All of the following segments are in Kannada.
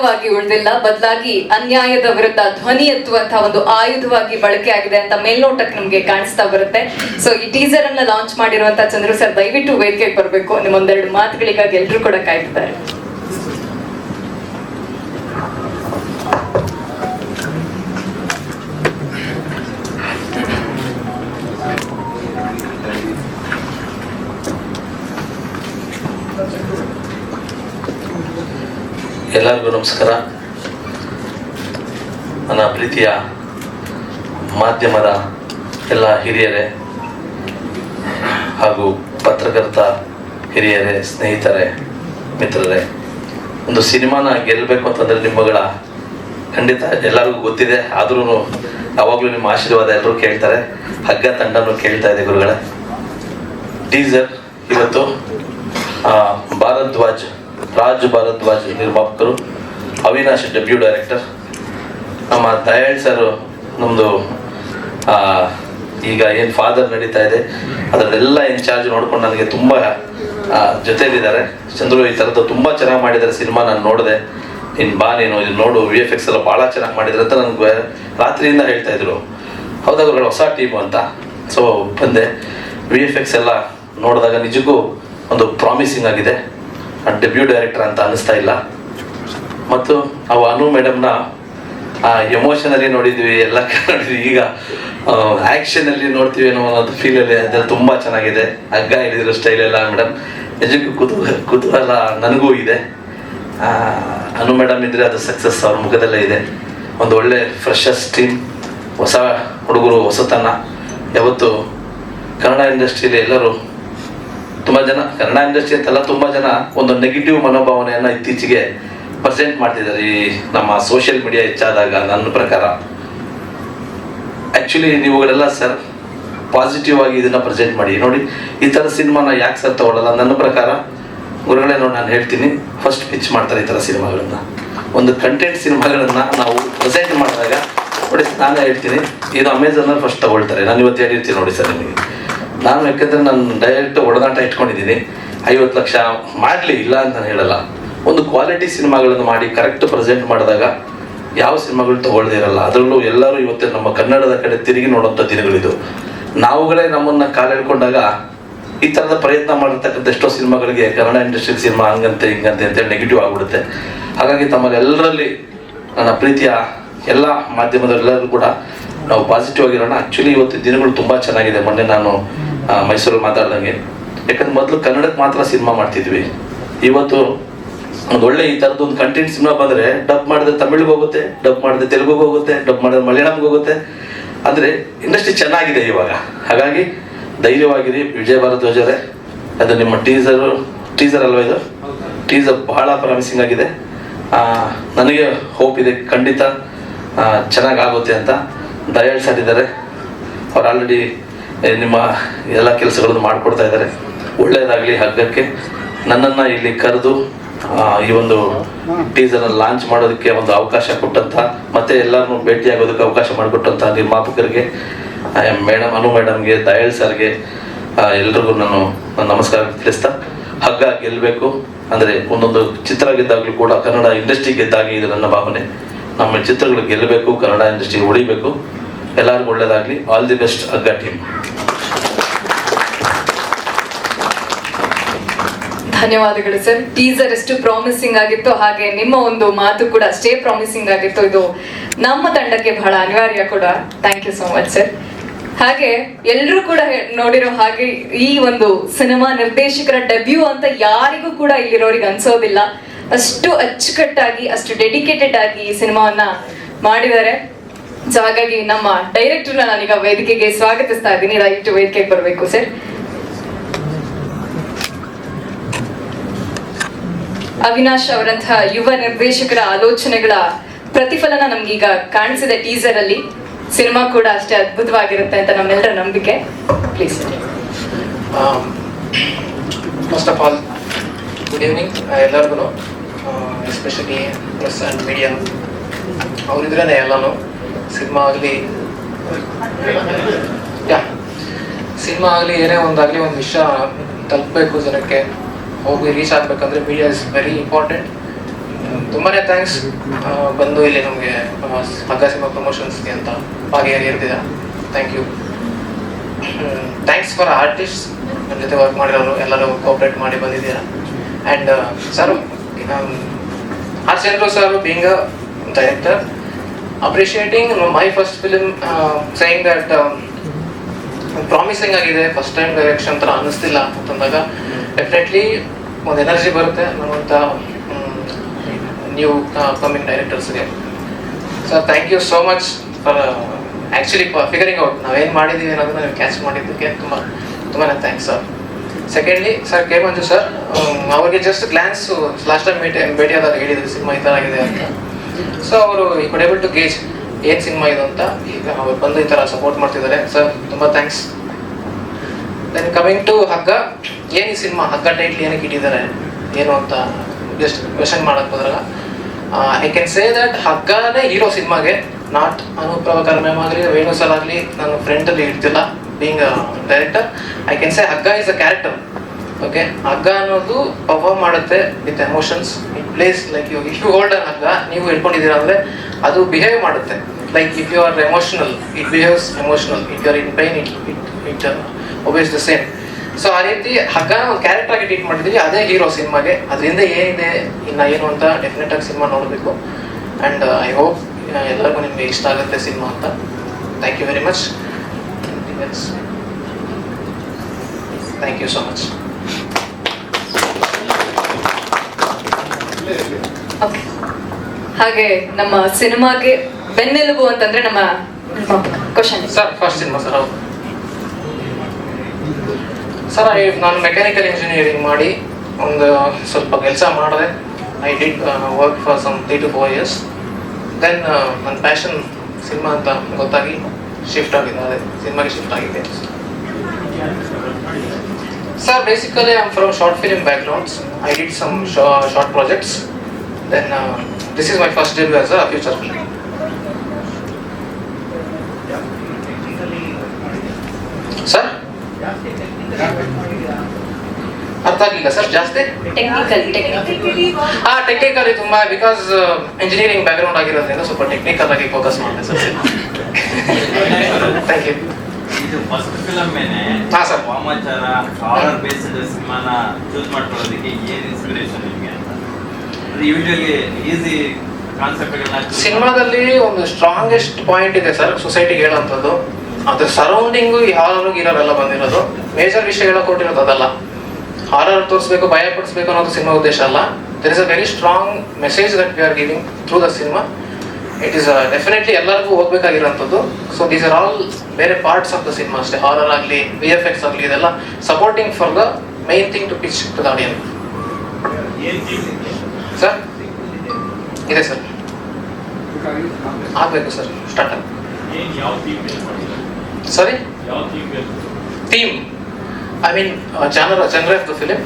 ವಾಗಿ ಉಳಿದಿಲ್ಲ. ಬದಲಾಗಿ ಅನ್ಯಾಯದ ವಿರುದ್ಧ ಧ್ವನಿ ಎತ್ತುವಂತಹ ಒಂದು ಆಯುಧವಾಗಿ ಬಳಕೆ ಆಗಿದೆ ಅಂತ ಮೇಲ್ನೋಟಕ್ಕೆ ನಮ್ಗೆ ಕಾಣಿಸ್ತಾ ಬರುತ್ತೆ. ಸೊ ಈ ಟೀಸರ್ ಅನ್ನ ಲಾಂಚ್ ಮಾಡಿರುವಂತಹ ಚಂದ್ರು ಸರ್ ದಯವಿಟ್ಟು ವೇದಿಕೆಗೆ ಬರಬೇಕು. ನಿಮ್ಮೊಂದೆರಡು ಮಾತುಗಳಿಗಾಗಿ ಎಲ್ಲರೂ ಕೂಡ ಕಾಯ್ತಿದ್ದಾರೆ. ಎಲ್ಲರಿಗೂ ನಮಸ್ಕಾರ. ನನ್ನ ಪ್ರೀತಿಯ ಮಾಧ್ಯಮದ ಎಲ್ಲ ಹಿರಿಯರೇ ಹಾಗೂ ಪತ್ರಕರ್ತ ಹಿರಿಯರೇ, ಸ್ನೇಹಿತರೇ, ಮಿತ್ರರೇ, ಒಂದು ಸಿನಿಮಾನ ಗೆಲ್ಲಬೇಕು ಅಂತಂದರೆ ನಿಮ್ಮಗಳ ಖಂಡಿತ ಎಲ್ಲರಿಗೂ ಗೊತ್ತಿದೆ. ಆದ್ರೂ ಯಾವಾಗಲೂ ನಿಮ್ಮ ಆಶೀರ್ವಾದ ಎಲ್ಲರೂ ಕೇಳ್ತಾರೆ. ಹಗ್ಗ ತಂಡನೂ ಕೇಳ್ತಾ ಇದೆ ಗುರುಗಳೇ. ಟೀಸರ್ ಇವತ್ತು ಭಾರದ್ವಾಜ್ ರಾಜ್ ಭಾರದ್ವಾಜ್ ನಿರ್ಮಾಪಕರು, ಅವಿನಾಶ್ ಡೆಬ್ಯೂ ಡೈರೆಕ್ಟರ್ ನಮ್ಮ ದಯಾಳ್ ಸರ್ ನಮ್ಮದು ಈಗ ಏನು ಫಾದರ್ ನಡೀತಾ ಇದೆ, ಅದರಲ್ಲೆಲ್ಲ ಇನ್ಚಾರ್ಜ್ ನೋಡ್ಕೊಂಡು ನನಗೆ ತುಂಬ ಜೊತೆಯಲ್ಲಿದ್ದಾರೆ ಚಂದ್ರು ಈ ಥರದ್ದು ತುಂಬ ಚೆನ್ನಾಗಿ ಮಾಡಿದ್ದಾರೆ ಸಿನಿಮಾ ನಾನು ನೋಡಿದೆ. ನೀನು ಬಾ ನೀನು, ಇದು ನೋಡು ವಿ ಎಫ್ ಎಕ್ಸ್ ಎಲ್ಲ ಭಾಳ ಚೆನ್ನಾಗಿ ಮಾಡಿದ್ರೆ ಅಂತ ನನಗೆ ರಾತ್ರಿಯಿಂದ ಹೇಳ್ತಾ ಇದ್ರು. ಹೌದಾ ಗುರುಗಳು, ಹೊಸ ಟೀಮು ಅಂತ. ಸೊ ಬಂದೆ. ವಿ ಎಫ್ ಎಕ್ಸ್ ಎಲ್ಲ ನೋಡಿದಾಗ ನಿಜಕ್ಕೂ ಒಂದು ಪ್ರಾಮಿಸಿಂಗ್ ಆಗಿದೆ. ಡೆಬ್ಯೂ ಡೈರೆಕ್ಟರ್ ಅಂತ ಅನ್ನಿಸ್ತಾ ಇಲ್ಲ. ಮತ್ತು ಅವು ಅನು ಮೇಡಮ್ನ ಎಮೋಷನಲ್ಲಿ ನೋಡಿದ್ವಿ ಎಲ್ಲ ನೋಡಿದ್ವಿ. ಈಗ ಆ್ಯಕ್ಷನಲ್ಲಿ ನೋಡ್ತೀವಿ ಅನ್ನೋ ಒಂದು ಫೀಲಲ್ಲಿ ಅದೆಲ್ಲ ತುಂಬ ಚೆನ್ನಾಗಿದೆ. ಹಗ್ಗ ಹಿಡಿದಿರೋ ಸ್ಟೈಲ್ ಎಲ್ಲ ಮೇಡಮ್. ನಿಜಕ್ಕೂ ಕುತೂಹಲ ಕುತೂಹಲ ನನಗೂ ಇದೆ. ಆ, ಅನು ಮೇಡಮ್ ಇದ್ರೆ ಅದು ಸಕ್ಸಸ್ ಅವ್ರ ಮುಖದಲ್ಲೇ ಇದೆ. ಒಂದು ಒಳ್ಳೆ ಫ್ರೆಶಸ್ ಟೀಮ್ ಹೊಸ ಹುಡುಗರು ಹೊಸತನ. ಯಾವತ್ತು ಕನ್ನಡ ಇಂಡಸ್ಟ್ರಿಯಲ್ಲಿ ಎಲ್ಲರೂ ತುಂಬ ಜನ, ಕನ್ನಡ ಇಂಡಸ್ಟ್ರಿ ಅಂತಲ್ಲ, ತುಂಬ ಜನ ಒಂದು ನೆಗೆಟಿವ್ ಮನೋಭಾವನೆಯನ್ನು ಇತ್ತೀಚೆಗೆ ಪ್ರೆಸೆಂಟ್ ಮಾಡ್ತಿದ್ದಾರೆ ಈ ನಮ್ಮ ಸೋಷಿಯಲ್ ಮೀಡಿಯಾ ಹೆಚ್ಚಾದಾಗ ನನ್ನ ಪ್ರಕಾರ. ಆ್ಯಕ್ಚುಲಿ ನೀವುಗಳೆಲ್ಲ ಸರ್ ಪಾಸಿಟಿವ್ ಆಗಿ ಇದನ್ನ ಪ್ರೆಸೆಂಟ್ ಮಾಡಿ. ನೋಡಿ, ಈ ಥರ ಸಿನಿಮಾನ ಯಾಕೆ ಸರ್ ತಗೊಳ್ಳಲ್ಲ ನನ್ನ ಪ್ರಕಾರ ಗುರುಗಳೇ ನೋಡಿ ನಾನು ಹೇಳ್ತೀನಿ ಫಸ್ಟ್ ಪಿಚ್ ಮಾಡ್ತಾರೆ ಈ ಥರ ಸಿನಿಮಾಗಳನ್ನ. ಒಂದು ಕಂಟೆಂಟ್ ಸಿನಿಮಾಗಳನ್ನ ನಾವು ಪ್ರೆಸೆಂಟ್ ಮಾಡಿದಾಗ, ನೋಡಿ, ನಾನೇ ಹೇಳ್ತೀನಿ, ಇದು ಅಮೆಝಾನಲ್ಲಿ ಫಸ್ಟ್ ತಗೊಳ್ತಾರೆ. ನಾನು ಇವತ್ತು ಹೇಳಿರ್ತೀನಿ ನೋಡಿ ಸರ್ ನಿಮಗೆ. ನಾನು ಯಾಕಂದ್ರೆ ನಾನು ಡೈರೆಕ್ಟ್ ಒಡನಾಟ ಇಟ್ಕೊಂಡಿದ್ದೀನಿ. ಐವತ್ತು ಲಕ್ಷ ಮಾಡಲಿ, ಇಲ್ಲ ಅಂತ ನಾನು ಹೇಳಲ್ಲ. ಒಂದು ಕ್ವಾಲಿಟಿ ಸಿನಿಮಾಗಳನ್ನು ಮಾಡಿ ಕರೆಕ್ಟ್ ಪ್ರೆಸೆಂಟ್ ಮಾಡಿದಾಗ ಯಾವ ಸಿನಿಮಾಗಳು ತಗೊಳ್ಳದೇ ಇರಲ್ಲ. ಅದರಲ್ಲೂ ಎಲ್ಲರೂ ಇವತ್ತು ನಮ್ಮ ಕನ್ನಡದ ಕಡೆ ತಿರುಗಿ ನೋಡುವಂಥ ದಿನಗಳಿದು. ನಾವುಗಳೇ ನಮ್ಮನ್ನ ಕಾಲೆಳ್ಕೊಂಡಾಗ ಈ ಥರದ ಪ್ರಯತ್ನ ಮಾಡಿರ್ತಕ್ಕಂಥ ಎಷ್ಟೋ ಸಿನಿಮಾಗಳಿಗೆ ಕನ್ನಡ ಇಂಡಸ್ಟ್ರಿ ಸಿನಿಮಾ ಹಂಗಂತೆ, ಹಿಂಗಂತೆ ಅಂತೇಳಿ ನೆಗೆಟಿವ್ ಆಗ್ಬಿಡುತ್ತೆ. ಹಾಗಾಗಿ ತಮ್ಮಲ್ಲೆಲ್ಲರಲ್ಲಿ ನನ್ನ ಪ್ರೀತಿಯ ಎಲ್ಲ ಮಾಧ್ಯಮದಲ್ಲೆಲ್ಲರೂ ಕೂಡ ನಾವು ಪಾಸಿಟಿವ್ ಆಗಿರೋಣ. ಆ್ಯಕ್ಚುಲಿ ಇವತ್ತು ದಿನಗಳು ತುಂಬ ಚೆನ್ನಾಗಿದೆ. ಮೊನ್ನೆ ನಾನು ಮೈಸೂರಲ್ಲಿ ಮಾತಾಡ್ದಂಗೆ. ಯಾಕಂದ್ರೆ ಮೊದಲು ಕನ್ನಡಕ್ಕೆ ಮಾತ್ರ ಸಿನಿಮಾ ಮಾಡ್ತಿದ್ವಿ. ಇವತ್ತು ಒಂದು ಒಳ್ಳೆ ಈ ಥರದ್ದು ಒಂದು ಕಂಟೆಂಟ್ ಸಿನಿಮಾ ಬಂದರೆ ಡಬ್ ಮಾಡಿದ್ರೆ ತಮಿಳಿಗೆ ಹೋಗುತ್ತೆ, ಡಬ್ ಮಾಡಿದ್ರೆ ತೆಲುಗುಗೆ ಹೋಗುತ್ತೆ, ಡಬ್ ಮಾಡಿದ್ರೆ ಮಲಯಾಳಂಗೆ ಹೋಗುತ್ತೆ. ಅಂದರೆ ಇಂಡಸ್ಟ್ರಿ ಚೆನ್ನಾಗಿದೆ ಇವಾಗ. ಹಾಗಾಗಿ ಧೈರ್ಯವಾಗಿರಿ ವಿಜಯ ಭಾರದ್ವಾಜರೇ ಅದು ನಿಮ್ಮ ಟೀಸರು ಟೀಸರ್ ಅಲ್ವಾ ಇದು? ಟೀಸರ್ ಬಹಳ ಪ್ರಾಮಿಸಿಂಗ್ ಆಗಿದೆ. ನನಗೆ ಹೋಪ್ ಇದೆ ಖಂಡಿತ ಚೆನ್ನಾಗಾಗುತ್ತೆ ಅಂತ. ದಯಾಳ್ ಸರ್ ಇದ್ದಾರೆ. ಅವ್ರು ಆಲ್ರೆಡಿ ನಿಮ್ಮ ಎಲ್ಲ ಕೆಲಸಗಳನ್ನು ಮಾಡಿಕೊಡ್ತಾ ಇದ್ದಾರೆ. ಒಳ್ಳೆಯದಾಗಲಿ ಹಗ್ಗಕ್ಕೆ. ನನ್ನನ್ನು ಇಲ್ಲಿ ಕರೆದು ಈ ಒಂದು ಟೀಸರ್ ಲಾಂಚ್ ಮಾಡೋದಕ್ಕೆ ಒಂದು ಅವಕಾಶ ಕೊಟ್ಟಂತ, ಮತ್ತೆ ಎಲ್ಲರನ್ನೂ ಭೇಟಿಯಾಗೋದಕ್ಕೆ ಅವಕಾಶ ಮಾಡಿಕೊಟ್ಟಂತ ನಿರ್ಮಾಪಕರಿಗೆ ಮೇಡಮ್, ಅನು ಮೇಡಮ್ಗೆ, ದಯಾಳ್ ಸರ್ಗೆ ಎಲ್ರಿಗೂ ನಾನು ನಮಸ್ಕಾರ ತಿಳಿಸ್ತಾ, ಹಗ್ಗ ಗೆಲ್ಲಬೇಕು. ಅಂದರೆ ಒಂದೊಂದು ಚಿತ್ರ ಗೆದ್ದಾಗಲೂ ಕೂಡ ಕನ್ನಡ ಇಂಡಸ್ಟ್ರಿ ಗೆದ್ದಾಗಿ ಇದು ನನ್ನ ಭಾವನೆ. ನಮ್ಮ ಚಿತ್ರಗಳು ಗೆಲ್ಲಬೇಕು, ಕನ್ನಡ ಇಂಡಸ್ಟ್ರಿ ಉಳಿಬೇಕು. ಎಲ್ಲರಿಗೂ ಒಳ್ಳೇದಾಗಲಿ. ಆಲ್ ದಿ ಬೆಸ್ಟ್ ಅಗ್ಗ ಟೀಮ್ ಧನ್ಯವಾದಗಳು ಸರ್ ಟೀಸರ್ ಎಷ್ಟು ಪ್ರಾಮಿಸಿಂಗ್ ಆಗಿತ್ತು, ಹಾಗೆ ನಿಮ್ಮ ಒಂದು ಮಾತು ಕೂಡ ಅಷ್ಟೇ ಪ್ರಾಮಿಸಿಂಗ್ ಆಗಿತ್ತು. ಇದು ನಮ್ಮ ತಂಡಕ್ಕೆ ಬಹಳ ಅನಿವಾರ್ಯ ಕೂಡ. Thank you so much sir ಹಾಗೆ ಎಲ್ಲರೂ ಕೂಡ ನೋಡಿರೋ ಹಾಗೆ ಈ ಒಂದು ಸಿನಿಮಾ ನಿರ್ದೇಶಕರ ಡೆಬ್ಯೂ ಅಂತ ಯಾರಿಗೂ ಕೂಡ ಇಲ್ಲಿರೋರಿಗೆ ಅನ್ಸೋದಿಲ್ಲ. ಅಷ್ಟು ಅಚ್ಚುಕಟ್ಟಾಗಿ, ಅಷ್ಟು ಡೆಡಿಕೇಟೆಡ್ ಆಗಿ ಈ ಸಿನಿಮಾವನ್ನ ಮಾಡಿದ್ದಾರೆ. ಸೊ ಹಾಗಾಗಿ ನಮ್ಮ ಡೈರೆಕ್ಟರ್ನ ನಾನೀಗ ವೇದಿಕೆಗೆ ಸ್ವಾಗತಿಸ್ತಾ ಇದ್ದೀನಿ. ದಯವಿಟ್ಟು ವೇದಿಕೆಗೆ ಬರಬೇಕು ಸರ್ ಅವಿನಾಶ್ ಅವರಂತಹ ಯುವ ನಿರ್ದೇಶಕರ ಆಲೋಚನೆಗಳ ಪ್ರತಿಫಲನ ನಮ್ಗೀಗ ಕಾಣಿಸಿದೆ ಟೀಸರ್ ಅಲ್ಲಿ. ಸಿನಿಮಾ ಕೂಡ ಅಷ್ಟೇ ಅದ್ಭುತವಾಗಿರುತ್ತೆ ಅಂತ ನಮ್ಮೆಲ್ಲರ ನಂಬಿಕೆ. Please first of all good evening ಎಲ್ಲರಿಗೂ ಎಸ್ಪೆಷಲಿ ಪ್ರೆಸ್ ಆ್ಯಂಡ್ ಮೀಡಿಯಾ ಅವರಿದ್ರೇ ಎಲ್ಲನೂ. ಸಿನಿಮಾ ಆಗಲಿ ಯಾ ಸಿನಿಮಾ ಆಗಲಿ ಏನೇ ಒಂದಾಗಲಿ ಒಂದು ವಿಷಯ ತಲುಪಬೇಕು ಜನಕ್ಕೆ, ಹೋಗಿ ರೀಚ್ ಆಗಬೇಕಂದ್ರೆ ಮೀಡಿಯಾ ಇಸ್ ವೆರಿ ಇಂಪಾರ್ಟೆಂಟ್ ತುಂಬಾನೇ ಥ್ಯಾಂಕ್ಸ್ ಬಂದು ಇಲ್ಲಿ ನಮಗೆ ಹಗ್ಗ ಸಿನಿಮಾ ಪ್ರಮೋಷನ್ಸ್ಗೆ ಅಂತ ಭಾಗಿಯಾಗಿರ್ತೀರ thank you thanks for artist ನನ್ನ ಜೊತೆ ವರ್ಕ್ ಮಾಡಿರೋರು ಎಲ್ಲರೂ ಕೋಆಪ್ರೇಟ್ ಮಾಡಿ ಬಂದಿದ್ದೀರಾ. And sir R Chandru sir being director appreciating my first film saying that promising ಆಗಿದೆ ಫಸ್ಟ್ ಟೈಮ್ ಡೈರೆಕ್ಷನ್ ಥರ ಅನ್ನಿಸ್ತಿಲ್ಲ ಅಂತಂದಾಗ ಡೆಫಿನೆಟ್ಲಿ ಒಂದು ಎನರ್ಜಿ ಬರುತ್ತೆ ನಮ್ಮಂಥ new coming ಡೈರೆಕ್ಟರ್ಸ್ಗೆ so thank you so much for actually figuring out ನಾವೇನು ಮಾಡಿದ್ದೀವಿ ಅನ್ನೋದನ್ನ ನೀವು ಕ್ಯಾಚ್ ಮಾಡಿದ್ದಕ್ಕೆ ತುಂಬ ತುಂಬಾ ಥ್ಯಾಂಕ್ಸ್ ಸರ್ ಸೆಕೆಂಡ್ಲಿ ಸರ್ ಕೇಮಂಜು ಸರ್ ಅವ್ರಿಗೆ ಜಸ್ಟ್ ಗ್ಲ್ಯಾನ್ಸು ಲಾಸ್ಟ್ ಟೈಮ್ ಭೇಟಿ ಭೇಟಿಯಾದಾಗ ಹೇಳಿದ್ರು, ಸಿನಿಮಾ ಈ ಥರ ಆಗಿದೆ ಅಂತ. ಸೊ ಅವರು ಈ ಕುಡ್ ಏಬಲ್ ಟು ಗೇಜ್ ಏನ್ ಸಿನಿಮಾ ಇದು ಅಂತ ಈಗ ಅವ್ರು ಬಂದು ಈ ಥರ ಸಪೋರ್ಟ್ ಮಾಡ್ತಿದ್ದಾರೆ. ಸರ್ ತುಂಬಾ ಥ್ಯಾಂಕ್ಸ್ ದೆನ್ ಕಮಿಂಗ್ ಟು ಹಗ್ಗ, ಏನು ಈ ಸಿನಿಮಾ? ಹಗ್ಗ ಟೈಟ್ಲ್ ಏನಕ್ಕೆ ಇಟ್ಟಿದ್ದಾರೆ? ಏನು ಅಂತ ಜಸ್ಟ್ ಕ್ವೆಶನ್ ಮಾಡಕ್ ಹೋದಾಗ ಐ ಕ್ಯಾನ್ ಸೇ ದಟ್ ಹಗ್ಗನೇ ಹೀರೋ ಸಿನಿಮಾಗೆ ನಾಟ್ ಅನೂಪ್ ಪ್ರಭಾಕರ್ ಮ್ಯಾಮ್ ಆಗಲಿ, ವೇಣು ಸರ್ ಆಗಲಿ ನಾನು ಫ್ರೆಂಡಲ್ಲಿ ಇಡ್ತಿಲ್ಲ being director I can say Hagga is a character okay Hagga ಅನ್ನೋದು ಪರ್ಫಾರ್ಮ್ ಮಾಡುತ್ತೆ with emotions it plays like you if you hold an hagga, ನೀವು ಹಿಡ್ಕೊಂಡಿದ್ದೀರಾ ಅಂದರೆ ಅದು ಬಿಹೇವ್ ಮಾಡುತ್ತೆ. Like if you are emotional it behaves emotional it you are in pain it it it obeys the same so ಆ ರೀತಿ ಹಗ್ಗನ ಒಂದು ಕ್ಯಾರೆಕ್ಟರ್ ಆಗಿ ಟ್ರೀಟ್ ಮಾಡಿದ್ವಿ ಅದೇ ಹೀರೋ ಸಿನಿಮಾಗೆ. ಅದರಿಂದ ಏನಿದೆ? ಇನ್ನು ಏನು ಅಂತ ಡೆಫಿನೆಟ್ ಆಗಿ ಸಿನಿಮಾ ನೋಡಬೇಕು. ಆ್ಯಂಡ್ ಐ ಹೋಪ್ ಎಲ್ಲರಿಗೂ ನಿಮಗೆ ಇಷ್ಟ ಆಗುತ್ತೆ ಸಿನಿಮಾ ಅಂತ. Thank you very much thank you so much ಹಾಗೆ ನಮ್ಮ ಸಿನಿಮಾಗೆ ಬೆನ್ನೆಲುಬು ಅಂತಂದ್ರೆ ನಮ್ಮ question sir first cinema sir sir ನಾನು ಮೆಕ್ಯಾನಿಕಲ್ ಇಂಜಿನಿಯರಿಂಗ್ ಮಾಡಿ ಒಂದು ಸ್ವಲ್ಪ ಕೆಲಸ ಮಾಡಿದೆ. I did work for some three to four years then ನನ್ನ ಪ್ಯಾಷನ್ ಸಿನಿಮಾ ಅಂತ ಗೊತ್ತಾಗಿ ಶಿಫ್ಟ್ ಆಗಿದೆ ಅದೇ ಸಿನಿಮಾಗೆ ಶಿಫ್ಟ್ ಆಗಿದೆ. sir basically I am from short film backgrounds I did some short projects then this is my first debut as a future film sir ಅರ್ಥ ಆಗಲಿಲ್ಲ ಸರ್ ಜಾಸ್ತಿ ಟೆಕ್ನಿಕಲ್ ಟೆಕ್ನಿಕಲ್ ಹಾ ಟೆಕ್ನಿಕಲಿ ತುಂಬಾ ಬಿಕಾಸ್ ಇಂಜಿನಿಯರಿಂಗ್ ಬ್ಯಾಕ್ಗ್ರೌಂಡ್ ಆಗಿರೋದ್ರಿಂದ ಸ್ವಲ್ಪ ಟೆಕ್ನಿಕಲ್ ಆಗಿ ಫೋಕಸ್ ಮಾಡಿದೆ ಸರ್ ಥ್ಯಾಂಕ್ ಯು ಇದು ಫಸ್ಟ್ ಫಿಲಮ್ ಮೇಲೆ ಹಾ, sir. ವಾಮಾಚಾರ ಹಾರರ್ ಬೇಸ್ಡ್ ಸಿನಿಮಾನ ಚೂಸ್ ಮಾಡ್ಕೊಳ್ಳೋದಕ್ಕೆ ಏನ್ ಇನ್ಸ್ಪಿರೇಷನ್ ನಿಮಗೆ ಅಂತ? ಯೂಶಲಿ ಈಸಿ ಸಿನಿಮಾದಲ್ಲಿ ಒಂದು ಸ್ಟ್ರಾಂಗೆಸ್ಟ್ ಪಾಯಿಂಟ್ ಇದೆ ಸರ್ ಸೊಸೈಟಿಗೆ ಹೇಳೋಂಥದ್ದು. ಅದ್ರ ಸರೌಂಡಿಂಗು ಯಾರು ಇರೋರೆಲ್ಲ ಬಂದಿರೋದು. ಮೇಜರ್ ವಿಷಯ ಹೇಳೋಕೆ ಕೊಟ್ಟಿರೋದು ಅದಲ್ಲ. ಹಾರರ್ ತೋರಿಸ್ಬೇಕು ಭಯ ಪಡಿಸ್ಬೇಕು ಅನ್ನೋದು ಸಿನಿಮಾ ಉದ್ದೇಶ ಅಲ್ಲ. There is a very strong message that we are giving through the cinema it is definitely ಎಲ್ಲರಿಗೂ ಹೋಗ್ಬೇಕಾಗಿರೋಂಥದ್ದು ಸೊ ದೀಸ್ ಆರ್ ಆಲ್ ಬೇರೆ ಪಾರ್ಟ್ಸ್ ಆಫ್ ದ ಸಿನಿಮಾ ಅಷ್ಟೇ. ಹಾರರ್ ಆಗಲಿ ವಿ ಎಫ್ ಎಕ್ಸ್ ಆಗಲಿ ಇದೆಲ್ಲ supporting for the main thing to pitch to the audience sir ಇದೆ ಸರ್ ಆಗಬೇಕು sir start sorry theme theme I mean genre genre of the film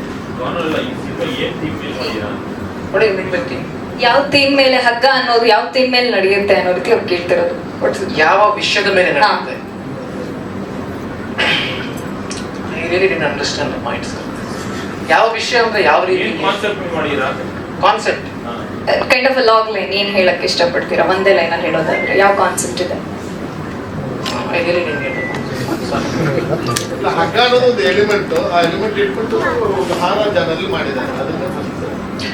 ನೋಡಿ ಮೀನ್ ಬೈ ಥೀಮ್ ಯಾವ ಥೀಮ್ ಮೇಲೆ ಹಗ್ಗ ಅನ್ನೋದು ಯಾವ ಥೀಮ್ ಮೇಲೆ ನಡೆಯುತ್ತೆ ಅನ್ನೋದಕ್ಕೆ ಅವ್ರು ಕೇಳ್ತಿರೋದು? ಯಾವ ವಿಷಯದ ಮೇಲೆ. ನಡೆಯುತ್ತೆ? I really understand the point sir ಯಾವ ವಿಷಯ ಅಂದ್ರೆ ಯಾವ ರೀತಿ? Concept ಮಾಡಿರಾ concept kind of log line ಏನ್ ಹೇಳಕ್ ಇಷ್ಟಪಡ್ತೀರಾ? ಒಂದೇ ಲೈನ್ ಅಲ್ಲಿ ಹೇಳೋದಾದ್ರೆ ಯಾವ ಕಾನ್ಸೆಪ್ಟ್ ಇದೆ? ಐ ರಿಯಲಿ ಡಿನ್ ಗೆಟ್ ಹಗ್ಗ ಅನ್ನೋದು ಒಂದು ಎಲಿಮೆಂಟ್ ಆ ಎಲಿಮೆಂಟ್ ಇಟ್ಬಿಟ್ಟು ಹಾರ ಜನರಲ್ಲಿ ಮಾಡಿದ್ದಾರೆ. ಅದನ್ನ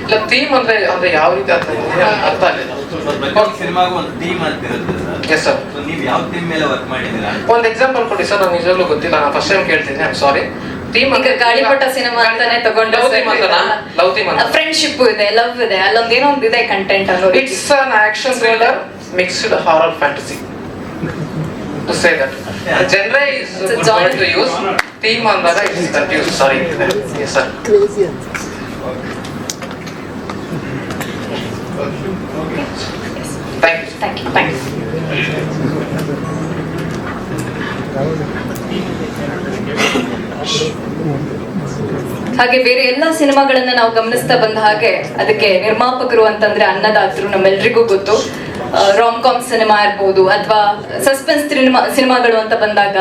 ಇಲ್ಲ ಥೀಮ್ ಅಂದ್ರೆ ಅಂದ್ರೆ ಯಾವ ರೀತಿ ಅರ್ಥ ಇದೆ? ಅರ್ಥ ಆಗಲಿಲ್ಲ. ಸಿನಿಮಾಗೂ ಒಂದು ಥೀಮ್ ಅಂತ ಇರುತ್ತೆ ಎಸ್ ಸರ್ ನೀವು ಯಾವ ಥೀಮ್ ಮೇಲೆ ವರ್ಕ್ ಮಾಡಿದ್ದೀರಾ? ಒಂದು ಎಕ್ಸಾಂಪಲ್ ಕೊಡಿ ಸರ್ ನಾನು ನಿಜವಾಗ್ಲೂ ಗೊತ್ತಿಲ್ಲ ನಾನು ಫಸ್ಟ್ ಟೈಮ್ ಕೇಳ್ತೀನಿ ಐಮ್ ಸಾರಿ ಥೀಮ್ ಈಗ ಗಾಳಿಪಟ ಸಿನಿಮಾ ಅಂತಾನೆ ತಗೊಂಡು ಲವ್ ಥೀಮ್ ಅಂತನಾ ಲವ್ ಥೀಮ್ ಅಂತ ಫ್ರೆಂಡ್ಶಿಪ್ ಇದೆ ಲವ್ ಇದೆ ಅಲ್ಲೊಂದು ಏನೋ ಒಂದು ಇದೆ ಕಂಟೆಂಟ್ ಅನ್ನೋದು it's an action thriller mixed horror fantasy to say that genre is It's a genre. Word to use theme ಅಂದಾಗ it's confuse sorry yes sir thank you thank you thank you ಹಾಗೆ ಬೇರೆ ಎಲ್ಲ ಸಿನಿಮಾಗಳನ್ನ ನಾವು ಗಮನಿಸ್ತಾ ಬಂದ ಹಾಗೆ ಅದಕ್ಕೆ ನಿರ್ಮಾಪಕರು ಅಂತಂದ್ರೆ ಅನ್ನದಾತರು ನಮ್ಮೆಲ್ರಿಗೂ ಗೊತ್ತು. ರಾಮ್ ಕಾಮ್ ಸಿನಿಮಾ ಇರ್ಬೋದು ಅಥವಾ ಸಸ್ಪೆನ್ಸ್ ಸಿನಿಮಾ ಸಿನಿಮಾಗಳು ಅಂತ ಬಂದಾಗ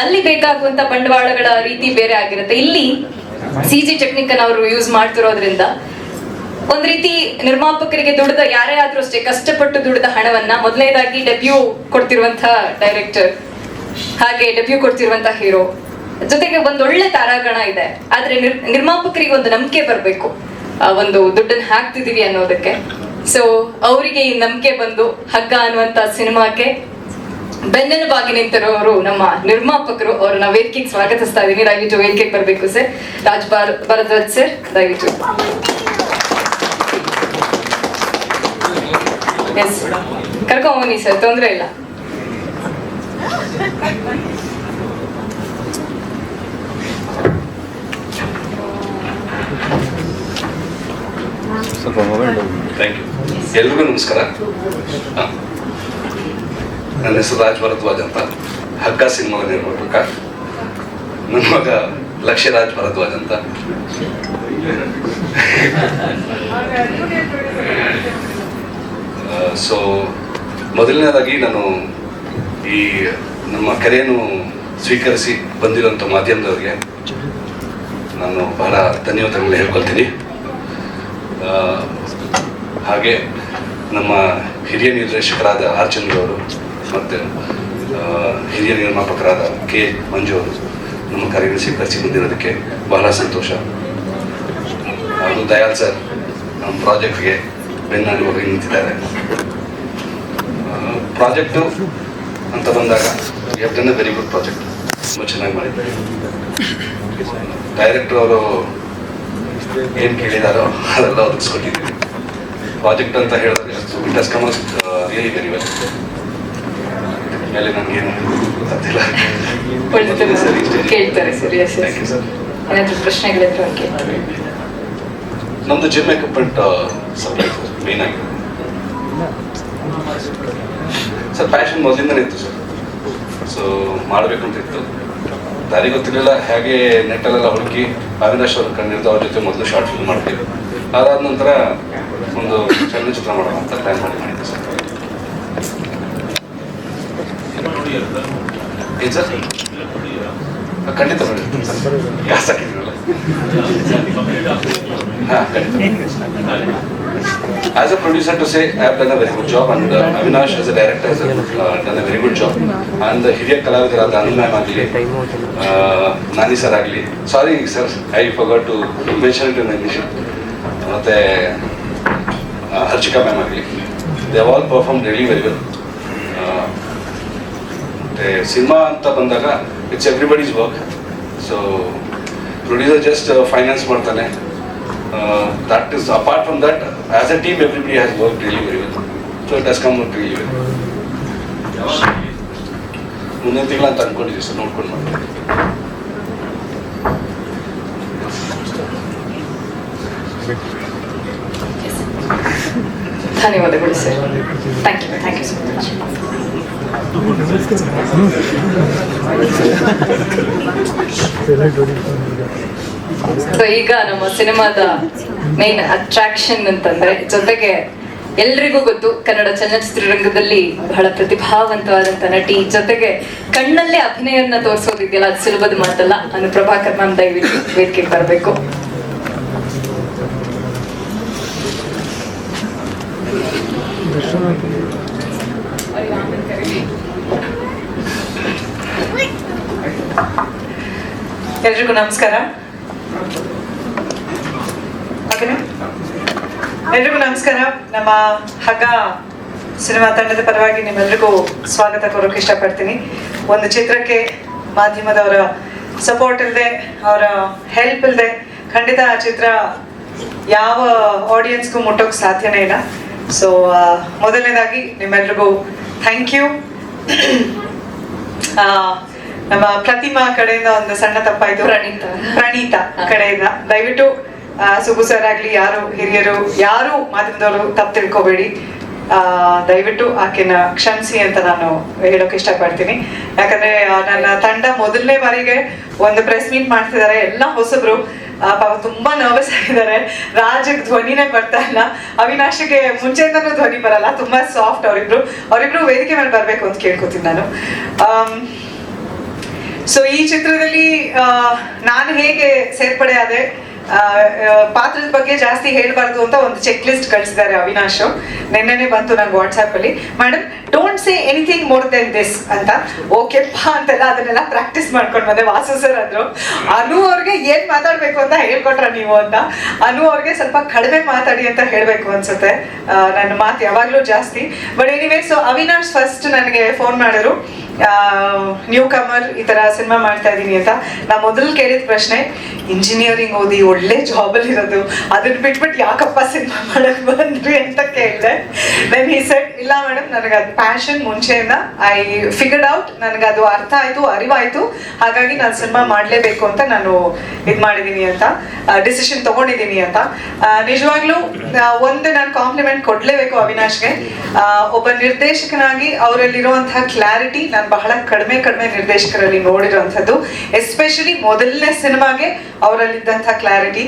ಅಲ್ಲಿ ಬೇಕಾಗುವಂತ ಬಂಡವಾಳಗಳ ರೀತಿ ಬೇರೆ ಆಗಿರುತ್ತೆ. ಇಲ್ಲಿ ಸಿ ಜಿ ಟೆಕ್ನಿಕ್ ಅನ್ನು ಅವರು ಯೂಸ್ ಮಾಡ್ತಿರೋದ್ರಿಂದ ಒಂದ್ ರೀತಿ ನಿರ್ಮಾಪಕರಿಗೆ ದುಡಿದ ಯಾರೇ ಆದ್ರೂ ಅಷ್ಟೇ ಕಷ್ಟಪಟ್ಟು ದುಡಿದ ಹಣವನ್ನ ಮೊದಲನೇದಾಗಿ ಡೆಬ್ಯೂ ಕೊಡ್ತಿರುವಂತಹ ಡೈರೆಕ್ಟರ್ ಹಾಗೆ ಡೆಬ್ಯೂ ಕೊಡ್ತಿರುವಂತಹ ಹೀರೋ ಜೊತೆಗೆ ಒಂದ್ ಒಳ್ಳೆ ತಾರಾಗಣ ಇದೆ. ಆದ್ರೆ ನಿರ್- ನಿರ್ಮಾಪಕರಿಗೆ ಒಂದು ನಂಬಿಕೆ ಬರಬೇಕು. ಒಂದು ದುಡ್ಡನ್ನ ಹಾಕ್ತಿದೀವಿ ಅನ್ನೋದಕ್ಕೆ. ಸೊ ಅವರಿಗೆ ಈ ನಂಬಿಕೆ ಬಂದು ಹಗ್ಗ ಅನ್ನುವಂತ ಸಿನಿಮಾಕ್ಕೆ ಬೆನ್ನೆಲುಬಾಗಿ ನಿಂತಿರೋರು ನಮ್ಮ ನಿರ್ಮಾಪಕರು. ಅವ್ರನ್ನ ವೇದಿಕೆಗೆ ಸ್ವಾಗತಿಸ್ತಾ ಇದ್ದೀನಿ ದಯವಿಟ್ಟು ವೇದಿಕೆಗೆ ಬರಬೇಕು ಸರ್. ರಾಜ್ ಭಾರ್ ಭರದ್ವಾಜ್ ಸರ್. ದಯವಿಟ್ಟು ಎಸ್ ಕರ್ಕೊಂಡ್ ಬನ್ನಿ ಸರ್ ತೊಂದರೆ ಇಲ್ಲ. ಥ್ಯಾಂಕ್ ಯು ಎಲ್ರಿಗೂ ನಮಸ್ಕಾರ. ನನ್ನ ಹೆಸರು ರಾಜ್ ಭರದ್ವಾಜ್ ಅಂತ. ಹಗ್ಗ ಸಿನಿಮಾ ನಿರ್ಮಾಪಕ. ನನ್ನ ಮಗ ಲಕ್ಷ್ಯರಾಜ್ ಭರದ್ವಾಜ್ ಅಂತ. ಸೊ ಮೊದಲನೇದಾಗಿ ನಾನು ಈ ನಮ್ಮ ಕರೆಯನ್ನು ಸ್ವೀಕರಿಸಿ ಬಂದಿರುವಂಥ ಮಾಧ್ಯಮದವರಿಗೆ ನಾನು ಬಹಳ ಧನ್ಯವಾದಗಳನ್ನ ಹೇಳ್ಕೊಳ್ತೀನಿ. ಹಾಗೆ ನಮ್ಮ ಹಿರಿಯ ನಿರ್ದೇಶಕರಾದ ಆರ್ ಚಂದ್ರ ಅವರು ಮತ್ತು ಹಿರಿಯ ನಿರ್ಮಾಪಕರಾದ ಕೆ ಮಂಜು ಅವರು ನಮ್ಮ ಕರೆಯನ್ನು ಸ್ವೀಕರಿಸಿ ಬಂದಿರೋದಕ್ಕೆ ಬಹಳ ಸಂತೋಷ. ಹಾಗೂ ದಯಾಲ್ ಸರ್, ನಮ್ಮ ಪ್ರಾಜೆಕ್ಟ್ಗೆ ಬೆನ್ನೆಲುಬಾಗಿ ನಿಂತಿದ್ದಾರೆ. ಪ್ರಾಜೆಕ್ಟು ಅಂತ ಬಂದಾಗ ಡನ್ ವೆರಿ ಗುಡ್ ಪ್ರಾಜೆಕ್ಟ್ ತುಂಬ ಚೆನ್ನಾಗಿ ಮಾಡಿದ್ದಾರೆ. ಡೈರೆಕ್ಟರ್ ಅವರು ಏನು ಕೇಳಿದಾರೋ ಅದೆಲ್ಲ ಒದಗಿಸ್ಕೊಟ್ಟಿದ್ದೀವಿ. ಪ್ರಾಜೆಕ್ಟ್ ಅಂತ ಹೇಳಿದ್ರೆ it has come really very well ಮೇಲೆ ನನಗೇನು ಗೊತ್ತಿಲ್ಲ. ಕೇಳ್ತಾರೆ ಸರ್. Thank you sir. ಏನಾದ್ರು ಪ್ರಶ್ನೆಗಳಿದ್ರು ನಮ್ಮದು gym equipment supply main sir passion ಮೊದಲಿಂದನೇ ಇತ್ತು ಸರ್ ಸೊ ಮಾಡಬೇಕು ಅಂತ ಇತ್ತು ದಾರಿ ಗೊತ್ತಿರಲಿಲ್ಲ ಹೇಗೆ ನೆಟ್ಟಲ್ಲೆಲ್ಲ ಹುಡುಕಿ ಅವಿನಾಶ್ ಅವ್ರ ಕಂಡಿದ್ದು ಅವ್ರ ಜೊತೆ ಮೊದಲು ಶಾರ್ಟ್ ಫಿಲ್ಮ್ ಮಾಡ್ತೀವಿ. ಅದಾದ ನಂತರ ಒಂದು ಚಲನಚಿತ್ರ ಮಾಡೋಣ ಅಂತ ಪ್ಲ್ಯಾನ್ ಮಾಡಿ ಮಾಡಿದ್ದೆ ಸರ್ ಏನು ಸರ್ ಖಂಡಿತ ಮಾಡಿ ಹಾಂ ಖಂಡಿತ. As a producer to say, I have done a very good job and uh, Avinash as a director has uh, done a very good job. And the ಹಿರಿಯ ಕಲಾವಿದರಾದ ಅನಿಲ್ ಮ್ಯಾಮ್ ಆಗಲಿ ನಾನಿ ಸರ್ ಆಗಲಿ. Sorry sir I forgot to mention to English ಮತ್ತು ಹರ್ಷಿಕಾ ಮ್ಯಾಮ್ ಆಗಲಿ. They all perform really very well ಮತ್ತು ಸಿನಿಮಾ ಅಂತ ಬಂದಾಗ it's everybody's work so producer just finance ಮಾಡ್ತಾನೆ. That is apart from that as a team everybody has work really very well so it has come work really well ಮುಂದಿನ ತಿಂಗಳ ಅಂತ ಅನ್ಕೊಂಡಿದ್ದೀವಿ ಸರ್ ನೋಡ್ಕೊಂಡು ಮಾಡ್ತೀವಿ ಧನ್ಯವಾದಗಳು sir thank you thank you so much so ಈಗ ನಮ್ಮ ಸಿನಿಮಾದ ಮೇನ್ ಅಟ್ರಾಕ್ಷನ್ ಅಂತಂದ್ರೆ ಜೊತೆಗೆ ಎಲ್ರಿಗೂ ಗೊತ್ತು ಕನ್ನಡ ಚಲನಚಿತ್ರರಂಗದಲ್ಲಿ ಬಹಳ ಪ್ರತಿಭಾವಂತವಾದಂತ ನಟಿ, ಜೊತೆಗೆ ಕಣ್ಣಲ್ಲೇ ಅಭಿನಯವನ್ನ ತೋರಿಸೋದಿದೆಯಲ್ಲ, ಅದು ಸುಲಭದ ಮಾತಲ್ಲ. ಅನು ಪ್ರಭಾಕರ್ ಮ್ಯಾಮ್ ದಯವಿಟ್ಟು ವೇದಿಕೆಗೆ ಬರಬೇಕು. ಎಲ್ರಿಗೂ ನಮಸ್ಕಾರ. ಓಕೆನಾ ಎಲ್ರಿಗೂ ನಮಸ್ಕಾರ. ನಮ್ಮ ಹಗ್ಗ ಸಿನಿಮಾ ತಂಡದ ಪರವಾಗಿ ನಿಮ್ಮೆಲ್ರಿಗೂ ಸ್ವಾಗತ ಕೋರೋಕೆ ಇಷ್ಟಪಡ್ತೀನಿ. ಒಂದು ಚಿತ್ರಕ್ಕೆ ಮಾಧ್ಯಮದವರ ಸಪೋರ್ಟ್ ಇಲ್ಲದೆ ಅವರ ಹೆಲ್ಪ್ ಇಲ್ಲದೆ ಖಂಡಿತ ಆ ಚಿತ್ರ ಯಾವ ಆಡಿಯನ್ಸ್ಗೂ ಮುಟ್ಟೋಕೆ ಸಾಧ್ಯನೇ ಇಲ್ಲ. ಸೊ ಮೊದಲನೇದಾಗಿ ನಿಮ್ಮೆಲ್ರಿಗೂ ಥ್ಯಾಂಕ್ ಯು ನಮ್ಮ ಪ್ರತಿಮಾ ಕಡೆಯಿಂದ ಒಂದು ಸಣ್ಣ ತಪ್ಪಾಯ್ತು. ಪ್ರಣೀತ. ಪ್ರಣೀತ ಕಡೆಯಿಂದ. ದಯವಿಟ್ಟು ಸುಬ್ಬು ಸರ್ ಆಗ್ಲಿ ಯಾರು ಹಿರಿಯರು ಯಾರು ಮಾಧ್ಯಮದವರು ತಪ್ಪು ತಿಳ್ಕೋಬೇಡಿ. ಆ, ದಯವಿಟ್ಟು ಆಕೆನ ಕ್ಷಮಿಸಿ ಅಂತ ನಾನು ಹೇಳೋಕೆ ಇಷ್ಟಪಡ್ತೀನಿ. ಯಾಕಂದ್ರೆ ನನ್ನ ತಂಡ ಮೊದಲನೇ ಬಾರಿಗೆ ಒಂದು ಪ್ರೆಸ್ ಮೀಟ್ ಮಾಡ್ತಿದ್ದಾರೆ. ಎಲ್ಲ ಹೊಸಬ್ರು. ಪಾಪ ತುಂಬಾ ನರ್ವಸ್ ಆಗಿದ್ದಾರೆ. ರಾಜಕ್ ಧ್ವನಿನೇ ಬರ್ತಾ ಇಲ್ಲ. ಅವಿನಾಶಿಗೆ ಮುಂಚೆಯಿಂದನೂ ಧ್ವನಿ ಬರಲ್ಲ. ತುಂಬಾ ಸಾಫ್ಟ್ ಅವರಿಬ್ರು. ಅವರಿಬ್ರು ವೇದಿಕೆ ಮೇಲೆ ಬರ್ಬೇಕು ಅಂತ ಕೇಳ್ಕೊತೀನಿ ನಾನು. ಸೊ ಈ ಚಿತ್ರದಲ್ಲಿ ನಾನು ಹೇಗೆ ಸೇರ್ಪಡೆ ಆದೆ ಪಾತ್ರದ ಬಗ್ಗೆ ಜಾಸ್ತಿ ಹೇಳ್ಬಾರ್ದು ಅಂತ ಒಂದು ಚೆಕ್ ಲಿಸ್ಟ್ ಕಳಿಸಿದ್ದಾರೆ ಅವಿನಾಶ್ ನಿನ್ನೆನೆ ಬಂತು ನಂಗೆ ವಾಟ್ಸ್ಆಪ್ ಅಲ್ಲಿ. Madam don't say anything more then this ಅಂತ. ಓಕೆ ಪಾ ಅಂತೆಲ್ಲ ಅದನ್ನೆಲ್ಲ ಪ್ರಾಕ್ಟೀಸ್ ಮಾಡ್ಕೊಂಡು ಬಂದೆ ವಾಸು ಸರ್ ಆದ್ರು ಅನು ಅವ್ರಿಗೆ ಏನ್ ಮಾತಾಡ್ಬೇಕು ಅಂತ ಹೇಳ್ಕೊಟ್ರ ನೀವು ಅಂತ. ಅನು ಅವ್ರಿಗೆ ಸ್ವಲ್ಪ ಕಡಿಮೆ ಮಾತಾಡಿ ಅಂತ ಹೇಳ್ಬೇಕು ಅನ್ಸುತ್ತೆ. ನನ್ನ ಮಾತು ಯಾವಾಗ್ಲೂ ಜಾಸ್ತಿ. But anyway so Avinash first ನನಗೆ ಫೋನ್ ಮಾಡಿದ್ರು. ನ್ಯೂ ಕಮರ್ ಈ ತರ ಸಿನಿಮಾ ಮಾಡ್ತಾ ಇದ್ದೀನಿ ಅಂತ. ನಾ ಮೊದಲು ಕೇಳಿದ ಪ್ರಶ್ನೆ ಇಂಜಿನಿಯರಿಂಗ್ ಓದಿ ಒಳ್ಳೆ ಜಾಬಲ್ಲಿ ಇರೋದು. ಅದನ್ನ ಬಿಟ್ಬಿಟ್ಟು ಯಾಕಪ್ಪ ಸಿನಿಮಾ ಮಾಡಕ್ ಬಂದ್ರಿ ಅಂತ ಕೇಳಿದೆ. ದೆನ್ ಈ ಸೆಟ್ ಇಲ್ಲ ಮೇಡಮ್ ನನಗೆ ಅದು ಪ್ಯಾಷನ್ ಮುಂಚೆಯಿಂದ ಐ ಫಿಗರ್ಡ್ ಔಟ್ ನನಗೆ ಅದು ಅರ್ಥ ಆಯ್ತು, ಅರಿವಾಯ್ತು. ಹಾಗಾಗಿ ನಾನು ಸಿನಿಮಾ ಮಾಡಲೇಬೇಕು ಅಂತ ನಾನು ಇದು ಮಾಡಿದ್ದೀನಿ ಅಂತ ಡಿಸಿಷನ್ ತಗೊಂಡಿದ್ದೀನಿ ಅಂತ. ನಿಜವಾಗ್ಲೂ ಒಂದು ನಾನು ಕಾಂಪ್ಲಿಮೆಂಟ್ ಕೊಡ್ಲೇಬೇಕು ಅವಿನಾಶ್ಗೆ. ಒಬ್ಬ ನಿರ್ದೇಶಕನಾಗಿ ಅವರಲ್ಲಿರುವಂತಹ ಕ್ಲಾರಿಟಿ ನಾನು ಬಹಳ ಕಡಿಮೆ ಕಡಿಮೆ ನಿರ್ದೇಶಕರಲ್ಲಿ ನೋಡಿರುವಂಥದ್ದು. ಎಸ್ಪೆಷಲಿ ಮೊದಲನೇ ಸಿನಿಮಾಗೆ ಅವರಲ್ಲಿದ್ದಂಥ ಕ್ಲಾರಿಟಿ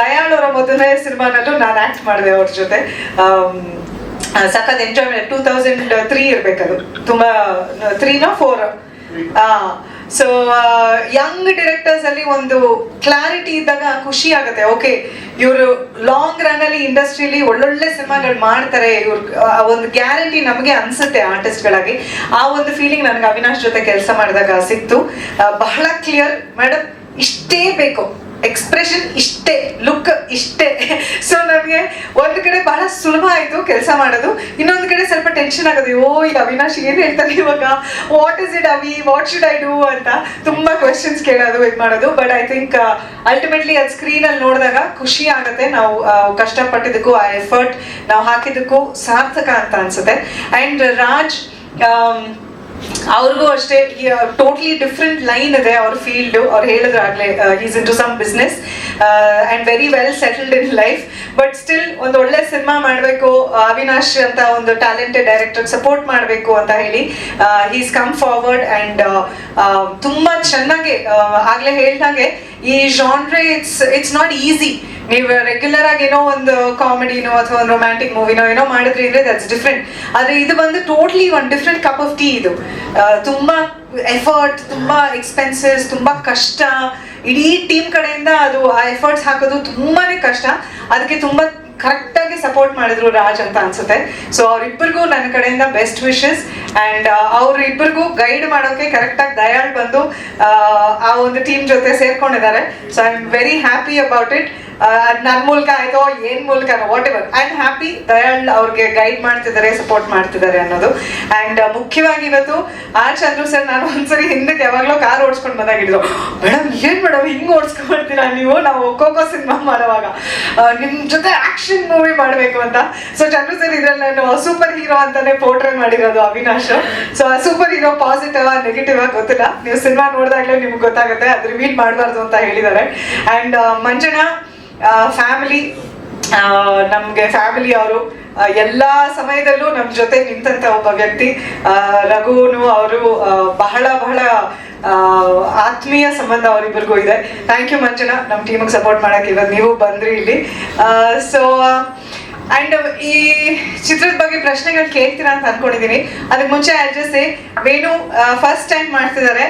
ದಯಾಳ್ ಅವರ ಮೊದಲನೇ ಸಿನಿಮಾನಲ್ಲೂ ನಾನು ಆಕ್ಟ್ ಮಾಡಿದೆ ಅವ್ರ ಜೊತೆ. ಸಖತ್ ಎಂಜಾಯ್ಮೆಂಟ್ ಟೂ ತೌಸಂಡ್ ತ್ರೀ ಇರ್ಬೇಕದು. ತುಂಬಾ ತ್ರೀನೋ ಫೋರ್ ಸೊ ಯಂಗ್ ಡಿರೆಕ್ಟರ್ಸ್ ಅಲ್ಲಿ ಒಂದು ಕ್ಲಾರಿಟಿ ಇದ್ದಾಗ ಖುಷಿ ಆಗುತ್ತೆ. ಓಕೆ ಇವರು ಲಾಂಗ್ ರನ್ ಅಲ್ಲಿ ಇಂಡಸ್ಟ್ರಿಲಿ ಒಳ್ಳೊಳ್ಳೆ ಸಿನಿಮಾಗಳು ಮಾಡ್ತಾರೆ. ಇವ್ರ ಒಂದು ಗ್ಯಾರಂಟಿ ನಮಗೆ ಅನ್ಸುತ್ತೆ ಆರ್ಟಿಸ್ಟ್ಗಳಾಗಿ ಆ ಒಂದು ಫೀಲಿಂಗ್ ನನಗೆ ಅವಿನಾಶ್ ಜೊತೆ ಕೆಲಸ ಮಾಡಿದಾಗ ಸಿಕ್ತು. ಬಹಳ ಕ್ಲಿಯರ್ ಮೇಡಮ್ ಇಷ್ಟೇ ಬೇಕು. ಎಕ್ಸ್ಪ್ರೆಷನ್ ಇಷ್ಟೇ ಲುಕ್ ಇಷ್ಟೇ. ಸೊ ನನಗೆ ಒಂದು ಕಡೆ ಬಹಳ ಸುಲಭ ಆಯಿತು ಕೆಲಸ ಮಾಡೋದು. ಇನ್ನೊಂದು ಕಡೆ ಸ್ವಲ್ಪ ಟೆನ್ಷನ್ ಆಗೋದು. ಓ ಈಗ ಅವಿನಾಶ್ ಏನು ಹೇಳ್ತಾನೆ ಇವಾಗ? What is it Avi? What should I do ಅಂತ ತುಂಬ ಕ್ವೆಶನ್ಸ್ ಕೇಳೋದು ಇದು ಮಾಡೋದು. ಬಟ್ ಐ ಥಿಂಕ್ ಅಲ್ಟಿಮೇಟ್ಲಿ ಅದು ಸ್ಕ್ರೀನಲ್ಲಿ ನೋಡಿದಾಗ ಖುಷಿ ಆಗುತ್ತೆ. ನಾವು ಆ, ಕಷ್ಟಪಟ್ಟಿದ್ದಕ್ಕೂ ಆ ಎಫರ್ಟ್ ನಾವು ಹಾಕಿದ್ದಕ್ಕೂ ಸಾರ್ಥಕ ಅಂತ ಅನ್ಸುತ್ತೆ. ಆ್ಯಂಡ್ ರಾಜ್ ಆಮ್, ಅವ್ರಿಗೂ ಅಷ್ಟೇ ಟೋಟ್ಲಿ ಡಿಫ್ರೆಂಟ್ ಲೈನ್ ಇದೆ ಅವ್ರ ಫೀಲ್ಡ್ ಅವ್ರು ಹೇಳಿದ್ರು ಆಗ್ಲೇ is into some business and very well settled in life but still ಒಂದು ಒಳ್ಳೆ ಸಿನಿಮಾ ಮಾಡಬೇಕು, ಅವಿನಾಶ್ ಅಂತ ಒಂದು ಟ್ಯಾಲೆಂಟೆಡ್ ಡೈರೆಕ್ಟರ್ ಸಪೋರ್ಟ್ ಮಾಡಬೇಕು ಅಂತ ಹೇಳಿ ಹೀಸ್ ಕಮ್ ಫಾರ್ವರ್ಡ್ ಅಂಡ್ ತುಂಬಾ ಚೆನ್ನಾಗಿ ಆಗ್ಲೇ ಹೇಳ್ದಂಗೆ ಈ genre it's it's not easy ನೀವು ರೆಗ್ಯುಲರ್ ಆಗಿ ಏನೋ ಒಂದು ಕಾಮಿಡಿನೋ ಅಥವಾ ಒಂದು ರೊಮ್ಯಾಂಟಿಕ್ ಮೂವಿನೋ ಏನೋ ಮಾಡಿದ್ರೆ ಅಂದರೆ ದಟ್ಸ್ ಡಿಫ್ರೆಂಟ್ ಆದರೆ ಇದು ಬಂದು ಟೋಟ್ಲಿ ಒಂದು ಡಿಫ್ರೆಂಟ್ ಕಪ್ ಆಫ್ ಟೀ ಇದು. ತುಂಬ ತುಂಬಾ ಎಫರ್ಟ್ ತುಂಬಾ ಎಕ್ಸ್ಪೆನ್ಸಸ್ ತುಂಬಾ ಕಷ್ಟ. ಇಡೀ ಟೀಮ್ ಕಡೆಯಿಂದ ಅದು ಆ ಎಫರ್ಟ್ಸ್ ಹಾಕೋದು ತುಂಬಾನೇ ಕಷ್ಟ. ಅದಕ್ಕೆ ತುಂಬಾ ಕರೆಕ್ಟ್ ಆಗಿ ಸಪೋರ್ಟ್ ಮಾಡಿದ್ರು ರಾಜ್ ಅಂತ ಅನ್ಸುತ್ತೆ. ಸೊ ಅವ್ರಿಬ್ಬರಿಗೂ ನನ್ನ ಕಡೆಯಿಂದ ಬೆಸ್ಟ್ ವಿಶಸ್ ಅಂಡ್ ಅವ್ರಿಬ್ಬರಿಗೂ ಗೈಡ್ ಮಾಡೋಕೆ ಕರೆಕ್ಟ್ ಆಗಿ ದಯಾಳ್ ಬಂದು ಆ, ಆ ಒಂದು ಟೀಮ್ ಜೊತೆ ಸೇರ್ಕೊಂಡಿದ್ದಾರೆ. So I am very happy about it ನನ್ನ ಮೂಲಕ ಆಯ್ತೋ ಏನ್ ಮೂಲಕ whatever I am happy Dayal ಅವ್ರಿಗೆ ಗೈಡ್ ಮಾಡ್ತಿದ್ದಾರೆ ಸಪೋರ್ಟ್ ಮಾಡ್ತಿದ್ದಾರೆ ಅನ್ನೋದು. ಅಂಡ್ ಮುಖ್ಯವಾಗಿ ಇವತ್ತು ಆ ಚಂದ್ರು ಸರ್ ನಾನು ಒಂದ್ಸರಿ ಹಿಂದಕ್ಕೆ ಯಾವಾಗ್ಲೋ ಕಾರ್ ಓಡಿಸ್ಕೊಂಡು ಬಂದಾಗಿದ್ರು ಮೇಡಮ್ ಏನ್ ಮೇಡಮ್ ಹಿಂಗ್ ಓಡಿಸ್ಕೊಂಡ್ ಬರ್ತೀರಾ ನೀವು ನಾವು ಖೋಖೋ ಸಿನಿಮಾ ಮಾಡುವಾಗ. ಆ, ನಿಮ್ ಜೊತೆ ಆಕ್ಷನ್ ಮೂವಿ ಮಾಡ್ಬೇಕು ಅಂತ. ಸೊ ಚಂದ್ರು ಸರ್ ಇದ್ರಲ್ಲಿ ನಾನು ಸೂಪರ್ ಹೀರೋ ಅಂತಾನೆ ಪೋರ್ಟ್ರೇ ಮಾಡಿರೋದು ಅವಿನಾಶ್. ಸೊ ಆ ಸೂಪರ್ ಹೀರೋ ಪಾಸಿಟಿವ್ ನೆಗೆಟಿವ್ ಗೊತ್ತಿಲ್ಲ. ನೀವು ಸಿನಿಮಾ ನೋಡಿದಾಗ್ಲೇ ನಿಮ್ಗೆ ಗೊತ್ತಾಗುತ್ತೆ ಅದು ರಿವೀಲ್ ಮಾಡಬಾರ್ದು ಅಂತ ಹೇಳಿದ್ದಾರೆ. ಅಂಡ್ ಮಂಜಣ್ಣ ಫ್ಯಾಮಿಲಿ ನಮ್ಗೆ ಫ್ಯಾಮಿಲಿ ಅವರು ಎಲ್ಲಾ ಸಮಯದಲ್ಲೂ ನಮ್ ಜೊತೆ ನಿಂತಂತ ಒಬ್ಬ ವ್ಯಕ್ತಿ ರಘುನು ಅವರು ಬಹಳ ಬಹಳ ಆತ್ಮೀಯ ಸಂಬಂಧ ಅವರಿಬ್ಬರಿಗೂ ಇದೆ. ಥ್ಯಾಂಕ್ ಯು ಮಂಜುನಾ. ನಮ್ಮ ಟೀಮಿಗೆ ಸಪೋರ್ಟ್ ಮಾಡಕ್ಕೆ ಇವಾಗ ನೀವು ಬಂದ್ರಿ ಇಲ್ಲಿ. ಸೊ ಅಂಡ್ ಈ ಚಿತ್ರದ ಬಗ್ಗೆ ಪ್ರಶ್ನೆಗಳು ಕೇಳ್ತೀರಾ ಅಂತ ಅನ್ಕೊಂಡಿದೀನಿ. ಅದಕ್ಕೆ ಮುಂಚೆ ಅಡ್ಜಸ್ಟ್ ವೇಣು ಫಸ್ಟ್ ಟೈಮ್ ಮಾಡ್ತಿದ್ದಾರೆ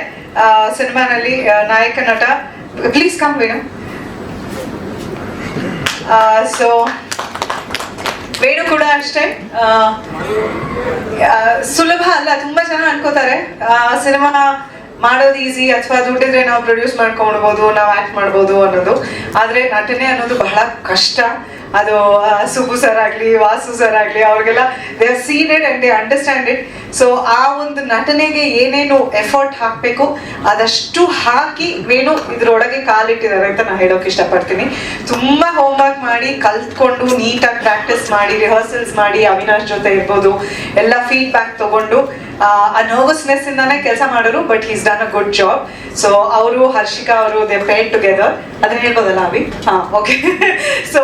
ಸಿನಿಮಾನಲ್ಲಿ ನಾಯಕ ನಟ. Please come Venu. So Venu ಕೂಡ ಅಷ್ಟೇ. ಸುಲಭ ಅಲ್ಲ, ತುಂಬಾ ಜನ ಅನ್ಕೋತಾರೆ. ಸಿನಿಮಾ ಮಾಡೋದು ಈಸಿ ಅಥವಾ ದುಡ್ಡಿದ್ರೆ ನಾವು ಪ್ರೊಡ್ಯೂಸ್ ಮಾಡ್ಕೊಳ್ಬೋದು ನಾವು ಆಕ್ಟ್ ಮಾಡ್ಬೋದು ಅನ್ನೋದು. ಆದರೆ ನಟನೆ ಅನ್ನೋದು ಬಹಳ ಕಷ್ಟ. ಅದು ಸುಬು ಸರ್ ಆಗ್ಲಿ, ವಾಸು ಸರ್ ಆಗ್ಲಿ, ಅವ್ರಿಗೆಲ್ಲ they are seen it and they understand it so ಆ ಒಂದು ನಟನೆಗೆ ಏನೇನು ಎಫರ್ಟ್ ಹಾಕ್ಬೇಕು, ಅದಷ್ಟು ಹಾಕಿ ವೇಣು ಇದ್ರೊಳಗೆ ಕಾಲಿಟ್ಟಿದ್ದಾರೆ ಅಂತ ನಾನು ಹೇಳೋಕೆ ಇಷ್ಟಪಡ್ತೀನಿ. ತುಂಬಾ ಹೋಮ್ವರ್ಕ್ ಮಾಡಿ, ಕಲ್ತ್ಕೊಂಡು ನೀಟಾಗಿ ಪ್ರಾಕ್ಟೀಸ್ ಮಾಡಿ ರಿಹರ್ಸಲ್ಸ್ ಮಾಡಿ, ಅವಿನಾಶ್ ಜೊತೆ ಇರ್ಬೋದು, ಎಲ್ಲ ಫೀಡ್ಬ್ಯಾಕ್ ತಗೊಂಡು ಆ, ನರ್ವಸ್ನೆಸ್ ಇಂದಾನೆ ಕೆಲಸ ಮಾಡೋರು but is done a good job so ಅವರು ಹರ್ಷಿಕಾ ಅವರು ದೇ ಪೇಡ್ ಟುಗೆದರ್ ಅದನ್ನ ಹೇಳ್ಬೋದಲ್ಲ ಅವಿ ಹಾ okay so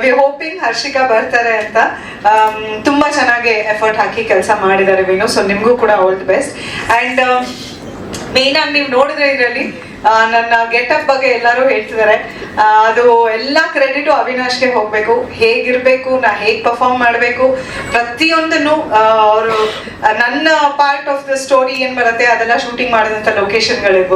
we hoping Harshika ಬರ್ತಾರೆ ಅಂತ. ತುಂಬಾ ಚೆನ್ನಾಗಿ ಎಫರ್ಟ್ ಹಾಕಿ ಕೆಲಸ ಮಾಡಿದ್ದಾರೆ ವೇಣು ಸೊ ನಿಮಗೂ ಕೂಡ all the best and main ಆಗಿ ನೀವು ನೋಡಿದ್ರೆ ಇದರಲ್ಲಿ ನನ್ನ ಗೆಟಪ್ ಬಗ್ಗೆ ಎಲ್ಲರೂ ಹೇಳ್ತಿದ್ದಾರೆ. ಅದು ಎಲ್ಲ ಕ್ರೆಡಿಟು ಅವಿನಾಶ್ಗೆ ಹೋಗ್ಬೇಕು. ಹೇಗಿರ್ಬೇಕು, ನಾ ಹೇಗ್ ಪರ್ಫಾರ್ಮ್ ಮಾಡಬೇಕು, ಪ್ರತಿಯೊಂದನ್ನು ಅವರು ನನ್ನ ಪಾರ್ಟ್ ಆಫ್ ದ ಸ್ಟೋರಿ ಏನ್ ಬರುತ್ತೆ ಅದೆಲ್ಲ ಶೂಟಿಂಗ್ ಮಾಡಿದಂಥ ಲೊಕೇಶನ್ಗಳಿರ್ಬೋದು